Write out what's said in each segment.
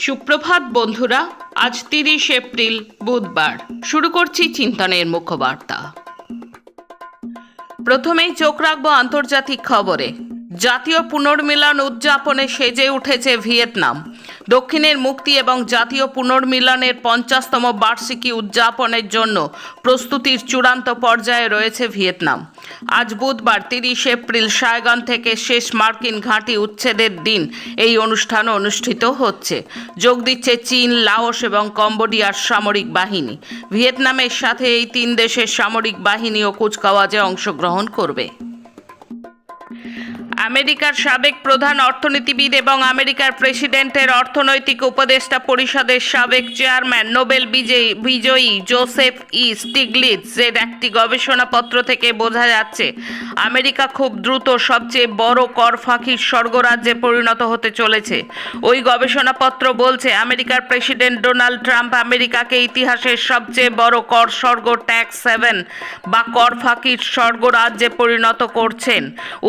সুপ্রভাত বন্ধুরা, আজ তিরিশ এপ্রিল, বুধবার। শুরু করছি চিন্তনের মুখ্যবার্তা প্রথমেই চোখ রাখব আন্তর্জাতিক খবরে। জাতীয় পুনর্মিলন উদযাপনে সেজে উঠেছে ভিয়েতনাম। দক্ষিণের মুক্তি এবং জাতীয় পুনর্মিলনের পঞ্চাশতম বার্ষিকী উদযাপনের জন্য প্রস্তুতির চূড়ান্ত পর্যায়ে রয়েছে ভিয়েতনাম। আজ বুধবার তিরিশ এপ্রিল সায়গন থেকে শেষ মার্কিন ঘাঁটি উচ্ছেদের দিন এই অনুষ্ঠান অনুষ্ঠিত হচ্ছে। যোগ দিচ্ছে চীন, লাওস এবং কম্বোডিয়ার সামরিক বাহিনী। ভিয়েতনামের সাথে এই তিন দেশের সামরিক বাহিনীও কুচকাওয়াজে অংশগ্রহণ করবে। আমেরিকার সাবেক প্রধান অর্থনীতিবিদ এবং আমেরিকার প্রেসিডেন্টের অর্থনৈতিক উপদেষ্টা পরিষদের সাবেক চেয়ারম্যান, নোবেল বিজয়ী বিজয়ী জোসেফ ই. স্টিগলিৎসের একটি গবেষণাপত্র থেকে বোঝা যাচ্ছে, আমেরিকা খুব দ্রুত সবচেয়ে বড় কর ফাঁকির স্বর্গরাজ্যে পরিণত হতে চলেছে। ওই গবেষণাপত্র বলছে, আমেরিকার প্রেসিডেন্ট ডোনাল্ড ট্রাম্প আমেরিকাকে ইতিহাসের সবচেয়ে বড় কর স্বর্গ ট্যাক্স সেভেন বা কর ফাঁকির স্বর্গরাজ্যে পরিণত করছেন।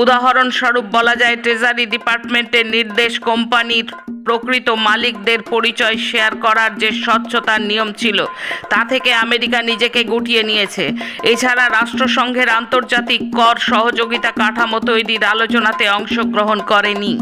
উদাহরণস্বরূপ বলা যায় ট্রেজারি ডিপার্টমেন্টের নির্দেশ কোম্পানির প্রকৃত মালিকদের পরিচয় শেয়ার করার যে স্বচ্ছতার নিয়ম ছিল, তা থেকে আমেরিকা নিজেকে গুটিয়ে নিয়েছে। এছাড়া রাষ্ট্রসংঘের আন্তর্জাতিক কর সহযোগিতা কাঠামো তৈরির আলোচনাতে অংশগ্রহণ করেনি।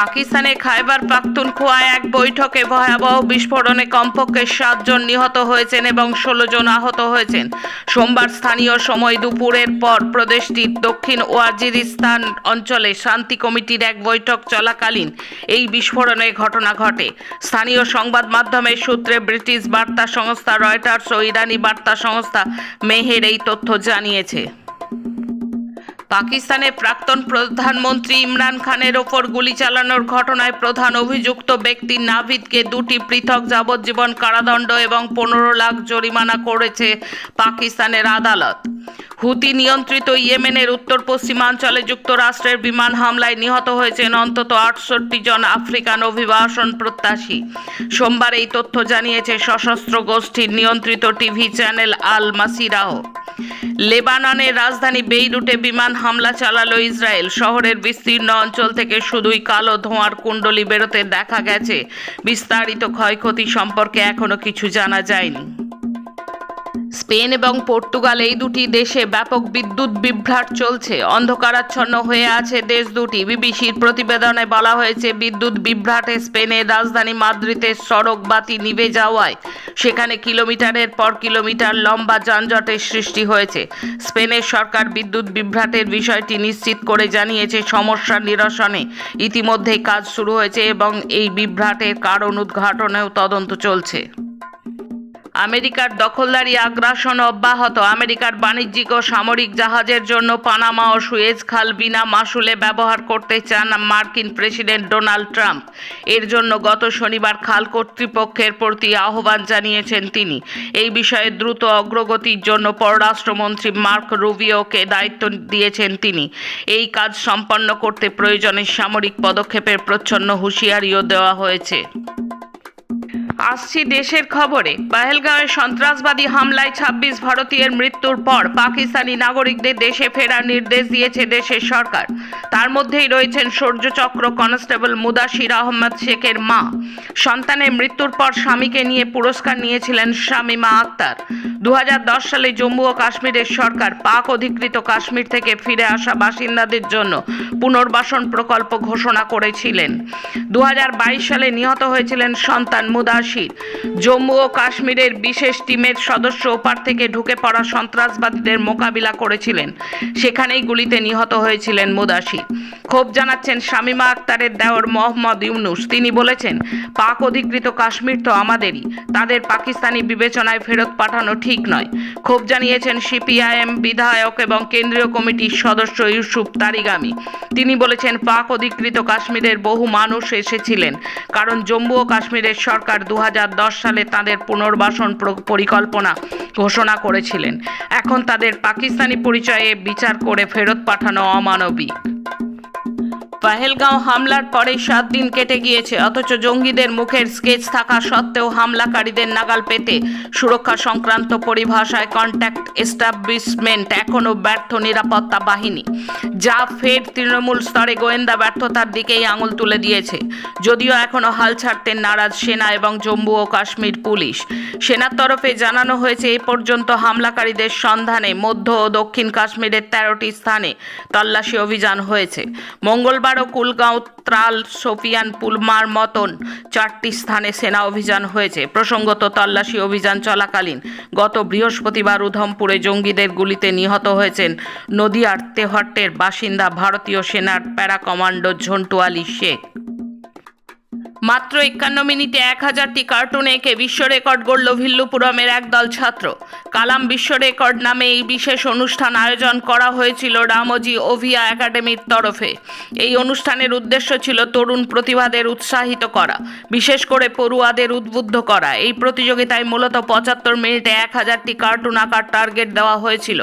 পাকিস্তানের খাইবার পাখতুনখোয়ায় এক বৈঠকে ভয়াবহ বিস্ফোরণে কমপক্ষে সাতজন নিহত হয়েছেন এবং ষোলো জন আহত হয়েছেন। সোমবার স্থানীয় সময় দুপুরের পর প্রদেশটির দক্ষিণ ওয়াজিরিস্তান অঞ্চলে শান্তি কমিটির এক বৈঠক চলাকালীন এই বিস্ফোরণের ঘটনা ঘটে। স্থানীয় সংবাদ মাধ্যমের সূত্রে ব্রিটিশ বার্তা সংস্থা রয়টার্স ও ইরানি বার্তা সংস্থা মেহের এই তথ্য জানিয়েছে। পাকিস্তানের প্রাক্তন প্রধানমন্ত্রী ইমরান খানের ওপর গুলি চালানোর ঘটনায় প্রধান অভিযুক্ত ব্যক্তি নাভিদকে দুটি পৃথক যাবজ্জীবন কারাদণ্ড এবং পনেরো লাখ জরিমানা করেছে পাকিস্তানের আদালত। হুতি নিয়ন্ত্রিত ইয়েমেনের উত্তর পশ্চিমাঞ্চলে যুক্তরাষ্ট্রের বিমান হামলায় নিহত হয়েছেন অন্তত আটষট্টি জন আফ্রিকান অভিবাসন প্রত্যাশী। সোমবার এই তথ্য জানিয়েছে সশস্ত্র গোষ্ঠীর নিয়ন্ত্রিত টিভি চ্যানেল আল মাসিরাও লেবাননের রাজধানী বেইরুটে বিমান হামলা চালালো ইসরায়েল। শহরের বিস্তীর্ণ অঞ্চল থেকে শুধুই কালো ধোঁয়ার কুণ্ডলি বেরোতে দেখা গেছে। বিস্তারিত ক্ষয়ক্ষতি সম্পর্কে এখনও কিছু জানা যায়নি। স্পেন এবং পর্তুগাল এই দুটি দেশে ব্যাপক বিদ্যুৎ বিভ্রাট চলছে। অন্ধকারাচ্ছন্ন হয়ে আছে দেশ দুটি। বিবিসির প্রতিবেদনে বলা হয়েছে, বিদ্যুৎ বিভ্রাটে স্পেনের রাজধানী মাদ্রিদের সড়ক বাতি নিভে যাওয়ায় সেখানে কিলোমিটারের পর কিলোমিটার লম্বা যানজটের সৃষ্টি হয়েছে। স্পেনের সরকার বিদ্যুৎ বিভ্রাটের বিষয়টি নিশ্চিত করে জানিয়েছে, সমস্যা নিরসনে ইতিমধ্যেই কাজ শুরু হয়েছে এবং এই বিভ্রাটের কারণ উদ্ঘাটনেও তদন্ত চলছে। আমেরিকার দখলদারি আগ্রাসন অব্যাহত। আমেরিকার বাণিজ্যিক ও সামরিক জাহাজের জন্য পানামা ও সুয়েজ খাল বিনা মাসুলে ব্যবহার করতে চান মার্কিন প্রেসিডেন্ট ডোনাল্ড ট্রাম্প। এর জন্য গত শনিবার খাল কর্তৃপক্ষের প্রতি আহ্বান জানিয়েছেন তিনি। এই বিষয়ে দ্রুত অগ্রগতির জন্য পররাষ্ট্রমন্ত্রী মার্ক রুবিওকে দায়িত্ব দিয়েছেন তিনি। এই কাজ সম্পন্ন করতে প্রয়োজনে সামরিক পদক্ষেপের প্রচ্ছন্ন হুঁশিয়ারিও দেওয়া হয়েছে। আসছি দেশের খবরে। পাহেলগাঁওয়ে সন্ত্রাসবাদী হামলায় ছাব্বিশ ভারতীয়ের মৃত্যুর পর পাকিস্তানি নাগরিকদের দেশে ফেরার নির্দেশ দিয়েছে দেশের সরকার। তার মধ্যেই রয়েছেন সূর্যচক্র কনস্টেবল মুদাশির আহমদ শেখের মা। সন্তানের মৃত্যুর পর স্বামীকে নিয়ে পুরস্কার নিয়েছিলেন শামিমা আক্তার। দু হাজার দশ সালে জম্মু ও কাশ্মীরের সরকার পাক অধিকৃত কাশ্মীর থেকে ফিরে আসা বাসিন্দাদের জন্য পুনর্বাসন প্রকল্প ঘোষণা করেছিলেন। দু হাজার বাইশ সালে নিহত হয়েছিলেন সন্তান মুদাশির জম্মু ও কাশ্মীরের বিশেষ টিমের সদস্য ওপার থেকে ঢুকে পড়া সন্ত্রাসবাদীদের মোকাবিলা করেছিলেন। সেখানেই গুলিতে নিহত হয়েছিলেন মুদাশির ক্ষোভ জানাচ্ছেন শামিমা আক্তারের দেওর মোহাম্মদ ইউনুস। তিনি বলেছেন, পাক অধিকৃত কাশ্মীর তো আমাদেরই। তাদের পাকিস্তানি বিবেচনায় ফেরত পাঠানো ঠিক নয়। ক্ষোভ জানিয়েছেন সিপিআইএম বিধায়ক এবং কেন্দ্রীয় কমিটির সদস্য ইউসুফ তারিগামি। তিনি বলেছেন, পাক অধিকৃত কাশ্মীরের বহু মানুষ এসেছিলেন। কারণ জম্মু ও কাশ্মীরের সরকার দু সালে তাদের পুনর্বাসন পরিকল্পনা ঘোষণা করেছিলেন। এখন তাদের পাকিস্তানি পরিচয়ে বিচার করে ফেরত পাঠানো অমানবিক। পাহেলগাঁও হামলার পরে সাত দিন কেটে গিয়েছে। অথচ জঙ্গিদের মুখের স্কেচ থাকা সত্ত্বেও হামলাকারীদের নাগাল পেতে সুরক্ষা সংক্রান্ত পরিভাষায় কন্ট্যাক্ট এস্টাবলিশমেন্ট এখনও ব্যর্থ নিরাপত্তা বাহিনী। যা ফের তৃণমূল স্তরে গোয়েন্দা ব্যর্থতার দিকেই আঙুল তুলে দিয়েছে। যদিও এখনও হাল ছাড়তে নারাজ সেনা এবং জম্মু ও কাশ্মীর পুলিশ। সেনার তরফে জানানো হয়েছে, এ পর্যন্ত হামলাকারীদের সন্ধানে মধ্য ও দক্ষিণ কাশ্মীরের তেরোটি স্থানে তল্লাশি অভিযান হয়েছে। মঙ্গলবারও কুলগাঁও, ত্রাল, সোফিয়ান, পুলমার মতন চারটি স্থানে সেনা অভিযান হয়েছে। প্রসঙ্গত তল্লাশি অভিযান চলাকালীন গত বৃহস্পতিবার উধমপুরে জঙ্গিদের গুলিতে নিহত হয়েছেন নদিয়ার তেহট্টের বাসিন্দা ভারতীয় সেনার প্যারা কমান্ডো ঝন্টু আলী শেখ। মাত্র একান্ন মিনিটে এক হাজারটি কার্টুন এঁকে বিশ্ব রেকর্ড গড়ল ভিল্লুপুরমের একদল ছাত্র। কালাম বিশ্ব রেকর্ড নামে এই বিশেষ অনুষ্ঠান আয়োজন করা হয়েছিল রামজি ওভিয়া একাডেমির তরফে। এই অনুষ্ঠানের উদ্দেশ্য ছিল তরুণ প্রতিভাদের উৎসাহিত করা, বিশেষ করে পড়ুয়াদের উদ্বুদ্ধ করা। এই প্রতিযোগিতায় মূলত পঁচাত্তর মিনিটে এক হাজারটি কার্টুন আঁকার টার্গেট দেওয়া হয়েছিল।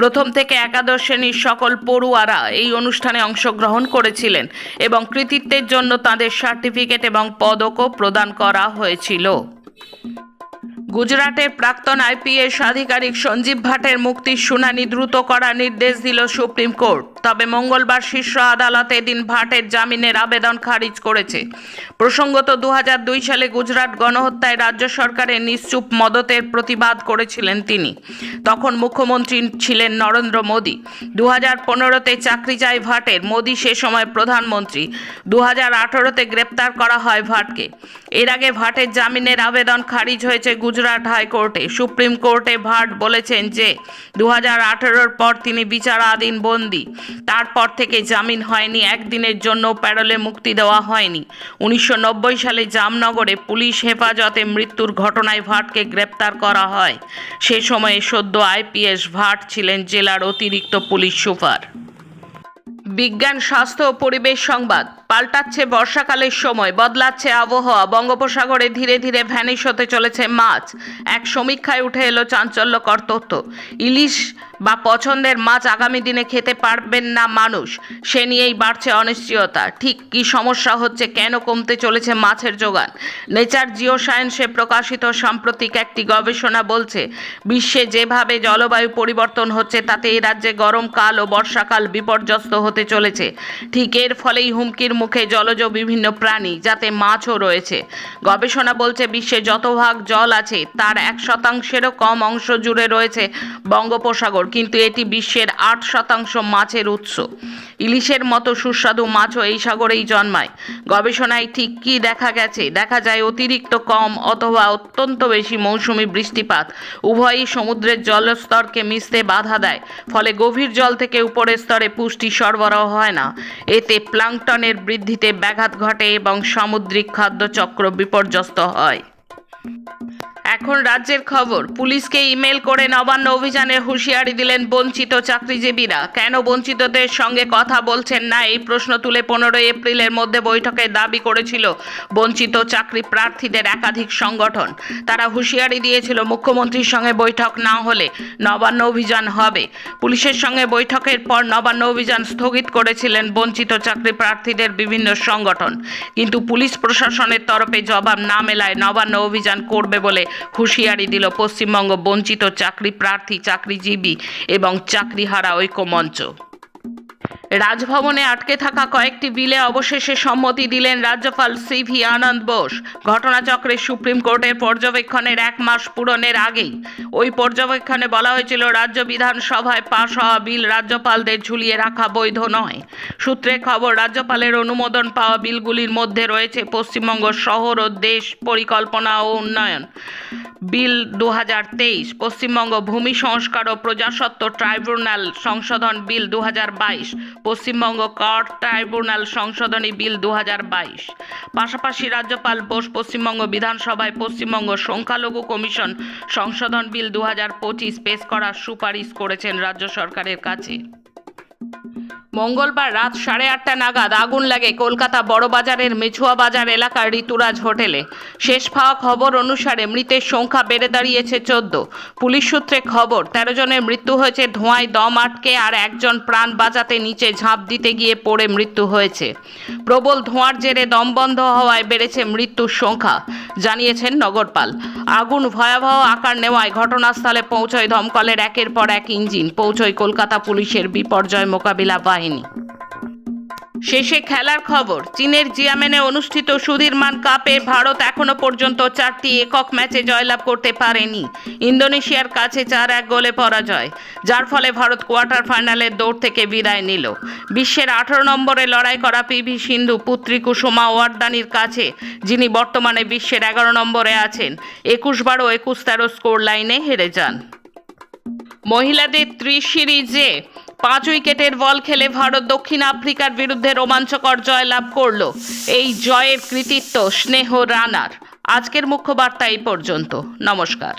প্রথম থেকে একাদশ শ্রেণির সকল পড়ুয়ারা এই অনুষ্ঠানে অংশগ্রহণ করেছিলেন এবং কৃতিত্বের জন্য তাদের সার্টিফিকেট এবং পদকও প্রদান করা হয়েছিল। গুজরাটের প্রাক্তন আইপিএস আধিকারিক সঞ্জীব ভাটের মুক্তির শুনানি দ্রুত করার নির্দেশ দিল সুপ্রিম কোর্ট। তবে মঙ্গলবার শীর্ষ আদালত এদিন ভাটের জামিনের আবেদন খারিজ করেছে। প্রসঙ্গত দু হাজার দুই সালে গুজরাট গণহত্যায় রাজ্য সরকারের নিশ্চুপ মদতের প্রতিবাদ করেছিলেন তিনি। তখন মুখ্যমন্ত্রী ছিলেন নরেন্দ্র মোদী। দু হাজার পনেরোতে চাকরি চায় ভাটের, মোদী সে সময় প্রধানমন্ত্রী। দু হাজার আঠারোতে গ্রেপ্তার করা হয় ভাটকে। এর আগে ভাটের জামিনের আবেদন খারিজ হয়েছে গুজরাট হাইকোর্টে, সুপ্রিম কোর্টে ভাট বলেছেন যে দু হাজার পর তিনি বিচারাধীন বন্দী। তারপর থেকে জামিন হয়নি, একদিনের জন্য প্যারোলে মুক্তি দেওয়া হয়নি। উনিশশো নব্বই সালে জামনগরে পুলিশ হেফাজতে মৃত্যুর ঘটনায় ভাটকে গ্রেপ্তার করা হয়। সে সময়ে সদ্য আইপিএস ভাট ছিলেন জেলার অতিরিক্ত পুলিশ সুপার। বিজ্ঞান, স্বাস্থ্য ও পরিবেশ সংবাদ। পাল্টাচ্ছে বর্ষাকালের সময়, বদলাচ্ছে আবহাওয়া। বঙ্গোপসাগরে ধীরে ধীরে ভ্যানিশ হতে চলেছে মাছ। এক সমীক্ষায় উঠে এলো চাঞ্চল্যকর তথ্য। ইলিশ বা পছন্দের মাছ আগামী দিনে খেতে পারবেন না মানুষ, সে নিয়েই বাড়ছে অনিশ্চয়তা। ঠিক কী সমস্যা হচ্ছে, কেন কমতে চলেছে মাছের যোগান? নেচার জিও সায়েন্সে প্রকাশিত সাম্প্রতিক একটি গবেষণা বলছে, বিশ্বে যেভাবে জলবায়ু পরিবর্তন হচ্ছে, তাতে এই রাজ্যে গরমকাল ও বর্ষাকাল বিপর্যস্ত হতে চলেছে। ঠিক এর ফলেই হুমকির মুখে জলজ বিভিন্ন প্রাণী, যাতে মাছও রয়েছে। গবেষণা বলছে, বিশ্বে যত ভাগ জল আছে, তার এক শতাংশেরও কম অংশ জুড়ে রয়েছে বঙ্গোপসাগর। কিন্তু এটি বিশ্বের আট শতাংশ মাছের উৎস। ইলিশের মতো সুস্বাদু মাছও এই সাগরেই জন্মায়। গবেষণায় ঠিক কী দেখা গেছে? দেখা যায় অতিরিক্ত কম অথবা অত্যন্ত বেশি মৌসুমি বৃষ্টিপাত। উভয়ই সমুদ্রের জলস্তরকে মিশতে বাধা দেয়। ফলে গভীর জল থেকে উপরের স্তরে পুষ্টি সরবরাহ হয় না। এতে প্লাংটনের বৃদ্ধিতে ব্যাঘাত ঘটে এবং সামুদ্রিক খাদ্যচক্র বিপর্যস্ত হয়। এখন রাজ্যের খবর, পুলিশকে ইমেল করে নবান্ন অভিযানের হুঁশিয়ারি দিলেন বঞ্চিত চাকরিজীবীরা। কেন বঞ্চিতদের সঙ্গে কথা বলছেন না এই প্রশ্ন তুলে পনেরোই এপ্রিলের মধ্যে বৈঠকে দাবি করেছিল বঞ্চিত চাকরি প্রার্থীদের একাধিক সংগঠন। তারা হুঁশিয়ারি দিয়েছিল মুখ্যমন্ত্রীর সঙ্গে বৈঠক না হলে নবান্ন অভিযান হবে। পুলিশের সঙ্গে বৈঠকের পর নবান্ন অভিযান স্থগিত করেছিলেন বঞ্চিত চাকরি প্রার্থীদের বিভিন্ন সংগঠন। কিন্তু পুলিশ প্রশাসনের তরফে জবাব না মেলায় নবান্ন অভিযান করবে বলে হুঁশিয়ারি দিল পশ্চিমবঙ্গ বঞ্চিত চাকরি প্রার্থী চাকরিজীবী এবং চাকরিহারা ঐক্য মঞ্চ রাজভবনে আটকে থাকা কয়েকটি বিলে অবশেষে সম্মতি দিলেন রাজ্যপাল সিভি আনন্দ বোস। ঘটনাচক্রে সুপ্রিম কোর্টের পর্যবেক্ষণের এক মাস পূরণের আগেই। ওই পর্যবেক্ষণে বলা হয়েছিল, রাজ্য বিধানসভায় পাশ হওয়া বিল রাজ্যপালদের ঝুলিয়ে রাখা বৈধ নয়। সূত্রে খবর, রাজ্যপালের অনুমোদন পাওয়া বিলগুলির মধ্যে রয়েছে পশ্চিমবঙ্গ শহর ও দেশ পরিকল্পনা ও উন্নয়ন। বিল দু হাজার তেইশ, পশ্চিমবঙ্গ ভূমি সংস্কার ও প্রজাসত্ব ট্রাইব্যুনাল সংশোধন বিল দু হাজার বাইশ পশ্চিমবঙ্গ কর ট্রাইব্যুনাল সংশোধনী বিল দু হাজার বাইশ। পাশাপাশি রাজ্যপাল বোস পশ্চিমবঙ্গ বিধানসভায় পশ্চিমবঙ্গ সংখ্যালঘু কমিশন সংশোধন বিল দু হাজার পঁচিশ পেশ করার সুপারিশ করেছেন রাজ্য সরকারের কাছে। মঙ্গলবার রাত সাড়ে আটটা নাগাদ আগুন লাগে কলকাতা বড়বাজারের মেছুয়া বাজার এলাকার ঋতুরাজ হোটেলে। শেষ পাওয়া খবর অনুসারে মৃতের সংখ্যা বেড়ে দাঁড়িয়েছে চোদ্দ। পুলিশ সূত্রে খবর, তেরো জনের মৃত্যু হয়েছে ধোঁয়ায় দম আটকে আর একজন প্রাণ বাঁচাতে নিচে ঝাঁপ দিতে গিয়ে পড়ে মৃত্যু হয়েছে। প্রবল ধোঁয়ার জেরে দম বন্ধ হওয়ায় বেড়েছে মৃত্যুর সংখ্যা, জানিয়েছেন নগরপাল। আগুন ভয়াবহ আকার নেওয়ায় ঘটনাস্থলে পৌঁছয় দমকলের একের পর এক ইঞ্জিন, পৌঁছয় কলকাতা পুলিশের বিপর্যয় মোকাবিলা বাহিনী। শেষে খেলার খবর, চীনের জিয়ামেনে অনুষ্ঠিত সুধীরমান কাপে ভারত এখনও পর্যন্ত চারটি একক ম্যাচে জয়লাভ করতে পারেনি। ইন্দোনেশিয়ার কাছে চার এক গোলে পরাজয়, যার ফলে ভারত কোয়ার্টার ফাইনালের দৌড় থেকে বিদায় নিল। বিশ্বের আঠারো নম্বরে লড়াই করা পিভি সিন্ধু, পুত্রী কুসুমা ওয়ার্দানির কাছে, যিনি বর্তমানে বিশ্বের এগারো নম্বরে আছেন একুশ বারো একুশ তেরো স্কোর লাইনে হেরে যান। মহিলাদের ত্রিশ সিরিজে পাঁচ উইকেটের বল খেলে ভারত দক্ষিণ আফ্রিকার বিরুদ্ধে রোমাঞ্চকর জয় লাভ করল। এই জয়ের কৃতিত্ব স্নেহ রানার। আজকের মুখ্য বার্তা এই পর্যন্ত। নমস্কার।